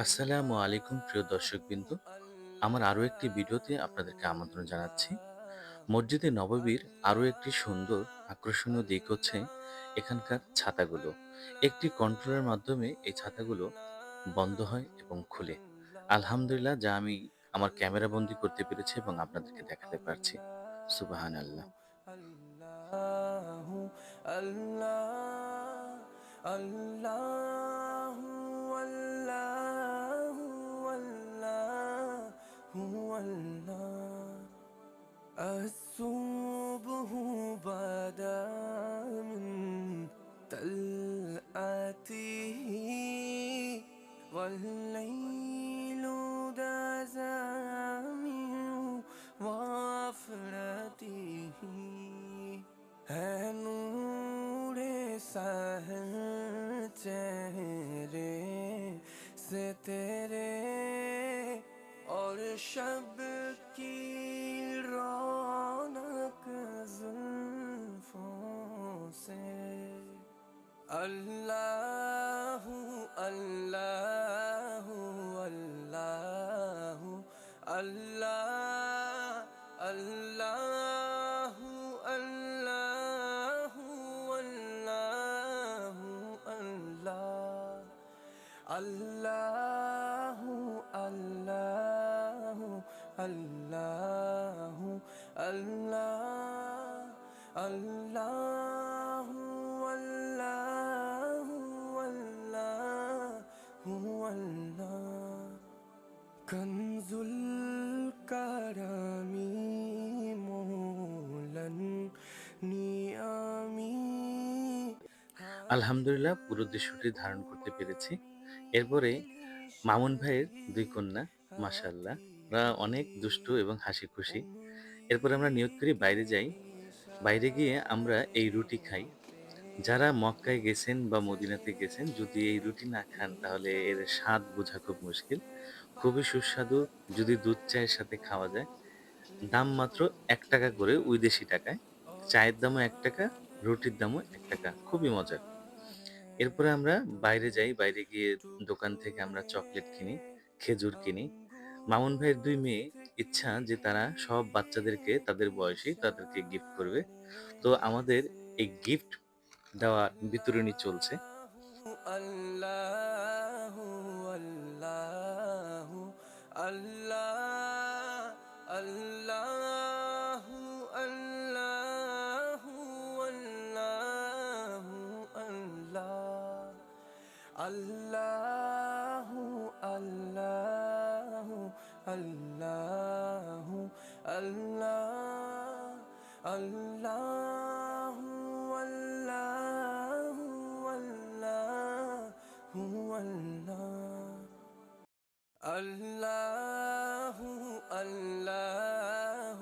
আসসালামু আলাইকুম, প্রিয় দর্শকবৃন্দ। আমার আরও একটি ভিডিওতে আপনাদেরকে আমন্ত্রণ জানাচ্ছি। মসজিদে নববীর আরও একটি সুন্দর, আকর্ষণীয় দিক হচ্ছে এখানকার ছাতাগুলো। একটি কন্ট্রোলের মাধ্যমে এই ছাতাগুলো বন্ধ হয় এবং খুলে। আলহামদুলিল্লাহ, যা আমি আমার ক্যামেরা বন্দী করতে পেরেছি এবং আপনাদেরকে দেখাতে পারছি। সুবহানাল্লাহ। আল্লাহ আল্লাহ, আল্লাহু هو الله أسوبه بدا من تلأته والليل ذا زامع وافرته نور नूरे सहन चेहरे से اور شب کی رونق زلفوں سے۔ اللہ اللہ اللہ اللہ اللہ আল্লাহ আল্লাহ আল্লাহ কারামি নিয়ামি। আলহামদুলিল্লাহ, পুরো দৃশ্যটি ধারণ করতে পেরেছি। এরপরে মামুন ভাইয়ের দুই কন্যা মাসাল্লাহ অনেক দুষ্টু এবং হাসি খুশি এরপরে আমরা নিয়োগ করি, বাইরে যাই। বাইরে গিয়ে আমরা এই রুটি খাই। যারা মক্কায় গেছেন বা মদিনাতে গেছেন যদি এই রুটি না খান তাহলে এর স্বাদ বোঝা খুব মুশকিল। খুবই সুস্বাদু যদি দুধ চায়ের সাথে খাওয়া যায়। দাম মাত্র এক টাকা করে ওই টাকায়। চায়ের দামও এক টাকা রুটির দামও এক টাকা খুবই মজার। এরপরে আমরা বাইরে যাই। বাইরে গিয়ে দোকান থেকে আমরা চকলেট কিনি, খেজুর কিনি। মামুন ভাইয়ের দুই মেয়ে ইচ্ছা যে তারা সব বাচ্চাদেরকে তাদের বয়সে তাদেরকে গিফট করবে। তো আমাদের এই গিফট দেওয়ার বিতরণী চলছে। আল্লাহ আল্লাহ আল্লাহ আল্লাহ আল্লাহ আল্লাহ আল্লাহ আল্লাহ আল্লাহ আল্লাহ আল্লাহ আল্লাহ আল্লাহ।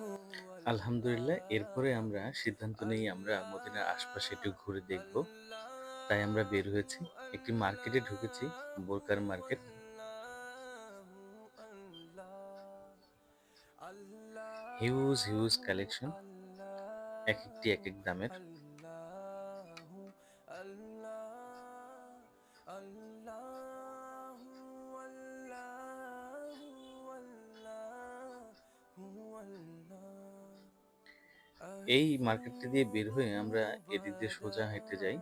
আলহামদুলিল্লাহ, এরপরে আমরা সিদ্ধান্ত নিয়ে আমরা মদিনার আশপাশে একটু ঘুরে দেখব। তাই আমরা বের হয়েছি, একটি মার্কেটে ঢুকেছি, বোরকার মার্কেট। Huge, huge collection. একেকটি একেক দামের। এই মার্কেটটি দিয়ে বের হয়ে আমরা এদিক দিয়ে সোজা হেঁটে যাই।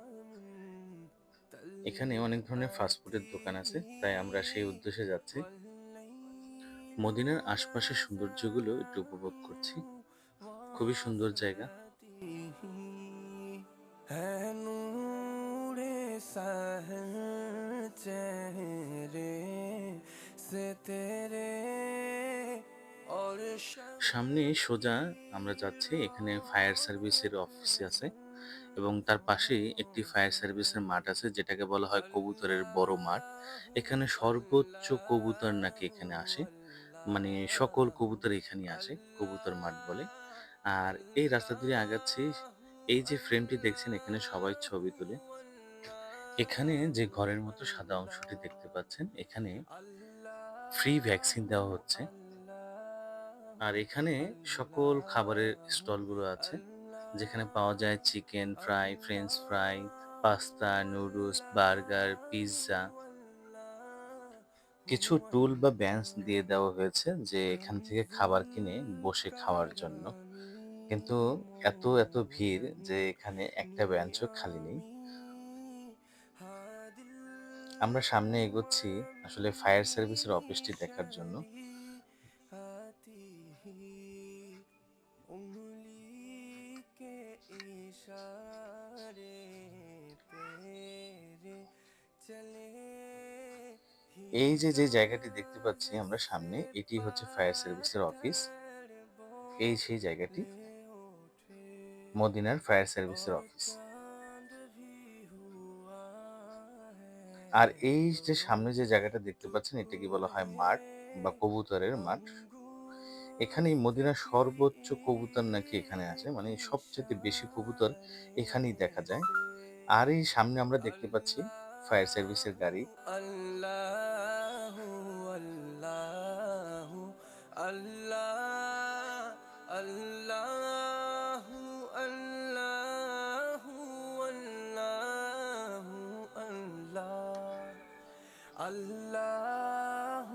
এখানে অনেক ধরনের ফাস্টফুডের দোকান আছে, তাই আমরা সেই উদ্দেশ্যে যাচ্ছি। মদিনার আশপাশের সৌন্দর্যগুলো একটু উপভোগ করছি। খুবই সুন্দর জায়গা। সামনে সোজা আমরা যাচ্ছি, এখানে ফায়ার সার্ভিসের অফিস আছে এবং তার পাশে একটি ফায়ার সার্ভিসের মাঠ আছে, যেটাকে বলা হয় কবুতরের বড় মাঠ। এখানে সর্বোচ্চ কবুতর নাকি এখানে আসে। মানে সকল কবুতর এখানে আসে। কবুতর মাঠ বলে। আর এই রাস্তা দিয়ে আগাচ্ছি। এই যে ফ্রেমটি দেখছেন এখানে সবাই ছবি তোলে। এখানে যে ঘরের মতো সাদা অংশটি দেখতে পাচ্ছেন এখানে ফ্রি ভ্যাকসিন দেওয়া হচ্ছে। আর এখানে সকল খাবারের স্টলগুলো আছে যেখানে পাওয়া যায় chicken fry, French fry, pasta, noodles, burger, pizza. কিছু টুল বা ব্যাঞ্চ দিয়ে দেওয়া হয়েছে যে এখান থেকে খাবার কিনে বসে খাওয়ার জন্য। কিন্তু এত, এত ভিড় যে এখানে একটা ব্যাঞ্চও খালি নেই। আমরা সামনে এগোচ্ছি আসলে ফায়ার সার্ভিসের অফিসটি দেখার জন্য। যে, যে জায়গাটি দেখতে পাচ্ছি আমরা সামনে এটি হচ্ছে ফায়ার সার্ভিসের অফিস। এই সেই জায়গাটি। মদিনার ফায়ার সার্ভিসের অফিস। আর এই যে সামনে যে জায়গাটা দেখতে পাচ্ছেন এটাকে বলা হয় মাঠ বা কবুতরের মাঠ। এখানেই মদিনার সর্বোচ্চ কবুতর নাকি এখানে আছে। মানে সবচেয়ে বেশি কবুতর এখানেই দেখা যায়। আর এই সামনে আমরা দেখতে পাচ্ছি ফায়ার সার্ভিসের গাড়ি। আল্লাহ আল্লাহ আল্লাহ আল্লাহ আল্লাহ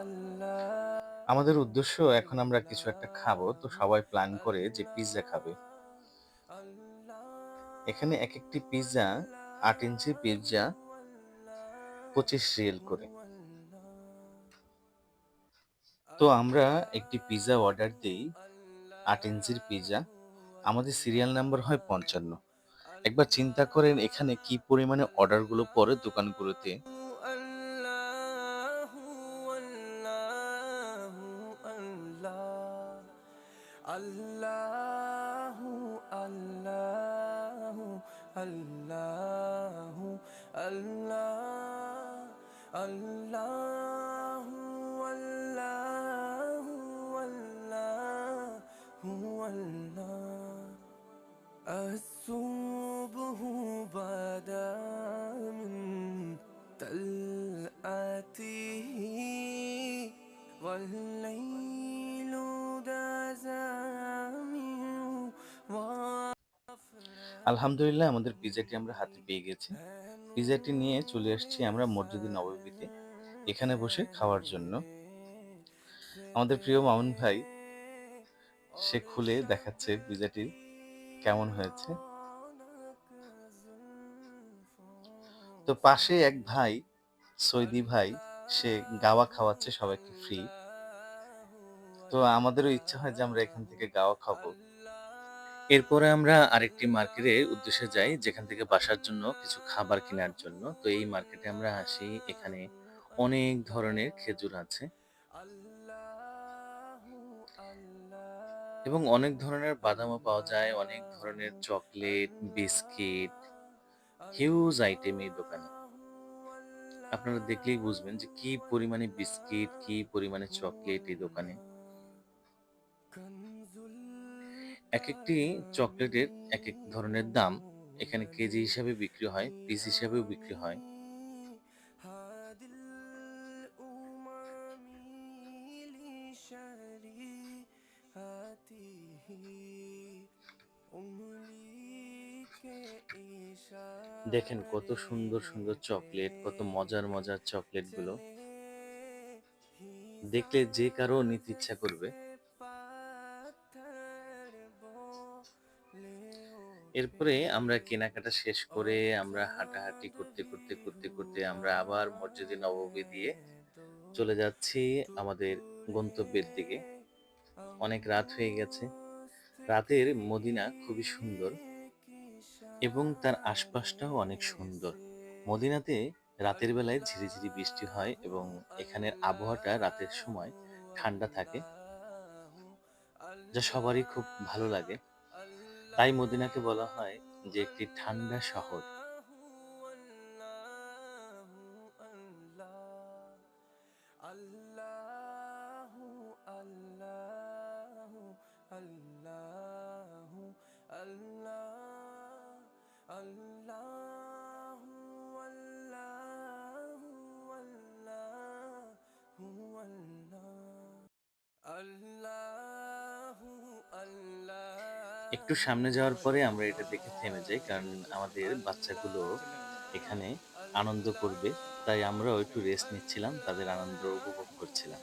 আল্লাহ আমাদের উদ্দেশ্য এখন আমরা কিছু একটা খাব, তো সবাই প্ল্যান করে যে পিৎজা খাবে। এখানে এক একটি পিৎজা আট ইঞ্চি পিৎজা পঁচিশ রিয়েল করে। তো আমরা একটি পিৎজা অর্ডার দিই। আট ইঞ্চির পিৎজা আমাদের সিরিয়াল নাম্বার হয় পঞ্চান্ন। একবার চিন্তা করেন এখানে কি পরিমাণে অর্ডারগুলো পড়ে দোকানগুলোতে। Allah, Allah, Allah. আল্লাহ আল্লাহ আল্লাহ الصبح بدا من طلعته والليل আলহামদুলিল্লাহ, আমাদের পিজাটি আমরা হাতে পেয়ে গেছি। পিজাটি নিয়ে চলে আসছি আমরা মসজিদে নববীতে এখানে বসে খাওয়ার জন্য। আমাদের প্রিয় মামুন ভাই সে খুলে দেখাচ্ছে পিজ্জাটি কেমন হয়েছে। তো পাশে এক ভাই, সৈদি ভাই, সে গাওয়া খাওয়াচ্ছে, সবাইকে ফ্রি। তো আমাদেরও ইচ্ছা হয় যে আমরা এখান থেকে গাওয়া খাব। এরপরে আমরা আরেকটি মার্কেটের উদ্দেশ্যে যাই, যেখান থেকে বাসার জন্য কিছু খাবার কেনার জন্য। তো এই মার্কেটে আমরা আসি, এখানে অনেক ধরনের খেজুর আছে। এবং অনেক ধরনের বাদামও পাওয়া যায়, অনেক ধরনের চকলেট, বিস্কিট, হিউজ আইটেম এই দোকানে। আপনারা দেখলেই বুঝবেন যে কি পরিমাণে বিস্কিট, কি পরিমাণে চকলেট এই দোকানে। এক একটি চকলেটের এক এক ধরনের দাম। এখানে কেজি হিসাবে বিক্রি হয়, পিস হিসাবেও বিক্রি হয়। দেখেন কত সুন্দর, সুন্দর চকলেট, কত মজার, মজার চকলেটগুলো। দেখলে যে কারও নিতে ইচ্ছা করবে। এরপরে আমরা কেনাকাটা শেষ করে আমরা হাঁটাহাঁটি করতে, করতে, করতে, করতে আমরা আবার মসজিদে নববী দিয়ে চলে যাচ্ছি আমাদের গন্তব্যের দিকে। অনেক রাত হয়ে গেছে। রাতের মদিনা খুবই সুন্দর এবং তার আশপাশটাও অনেক সুন্দর। মদিনাতে রাতের বেলায় ঝিরিঝিরি বৃষ্টি হয় এবং এখানের আবহাওয়াটা রাতের সময় ঠান্ডা থাকে, যা সবারই খুব ভালো লাগে। তাই মদিনাকে বলা হয় যে একটি ঠান্ডা শহর। আল্লাহ আল্লাহ আল্লাহ আল্লাহ আল্লাহ আল্লাহ আল্লাহ। একটু সামনে যাওয়ার পরে আমরা এটা দেখে থেমে যাই, কারণ আমাদের বাচ্চাগুলো এখানে আনন্দ করবে। তাই আমরাও একটু রেস্ট নিচ্ছিলাম, তাদের আনন্দ উপভোগ করছিলাম।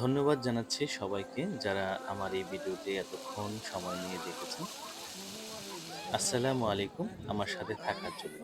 ধন্যবাদ জানাচ্ছি সবাইকে যারা আমার এই ভিডিওতে এতক্ষণ সময় নিয়ে দেখেছেন। আসসালামু আলাইকুম, আমার সাথে থাকার জন্য।